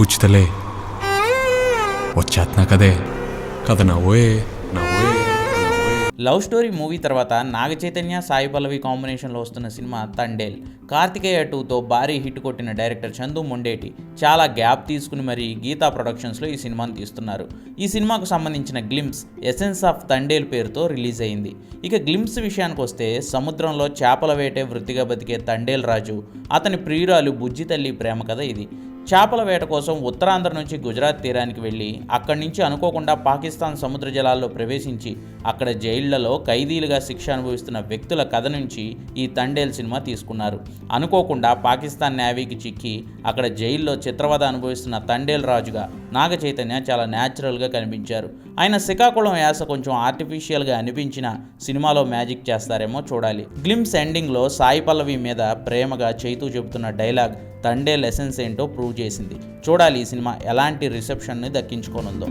పుచ్చితలే. వచ్చేస్తున్నా కదే. కథ నవ్వే నవ్వే లవ్ స్టోరీ మూవీ తర్వాత నాగ చైతన్య సాయి పల్లవి కాంబినేషన్లో వస్తున్న సినిమా తండేల్. కార్తికేయ టూతో భారీ హిట్ కొట్టిన డైరెక్టర్ చందు మొండేటి చాలా గ్యాప్ తీసుకుని మరి గీతా ప్రొడక్షన్స్లో ఈ సినిమాను తీస్తున్నారు. ఈ సినిమాకు సంబంధించిన గ్లిమ్స్ ఎసెన్స్ ఆఫ్ తండేల్ పేరుతో రిలీజ్ అయింది. ఇక గ్లిమ్స్ విషయానికి వస్తే సముద్రంలో చేపల వేటే వృత్తిగా బతికే తండేల్ రాజు అతని ప్రియురాలు బుజ్జి తల్లి ప్రేమ కథ ఇది. చేపల వేట కోసం ఉత్తరాంధ్ర నుంచి గుజరాత్ తీరానికి వెళ్ళి అక్కడి నుంచి అనుకోకుండా పాకిస్తాన్ సముద్ర జలాల్లో ప్రవేశించి అక్కడ జైళ్ళలో ఖైదీలుగా శిక్ష అనుభవిస్తున్న వ్యక్తుల కథ నుంచి ఈ తండేల్ సినిమా తీసుకున్నారు. అనుకోకుండా పాకిస్తాన్ నేవీకి చిక్కి అక్కడ జైల్లో చిత్రవద అనుభవిస్తున్న తండేల్ రాజుగా నాగ చైతన్య చాలా న్యాచురల్గా కనిపించారు. ఆయన శ్రీకాకుళం యాస కొంచెం ఆర్టిఫిషియల్గా అనిపించిన సినిమాలో మ్యాజిక్ చేస్తారేమో చూడాలి. గ్లిమ్స్ ఎండింగ్లో సాయి పల్లవి మీద ప్రేమగా చైతు చెబుతున్న డైలాగ్ తండే లెసన్స్ ఏంటో ప్రూవ్ చేసింది. చూడాలి ఈ సినిమా ఎలాంటి రిసెప్షన్ని దక్కించుకోనుందో.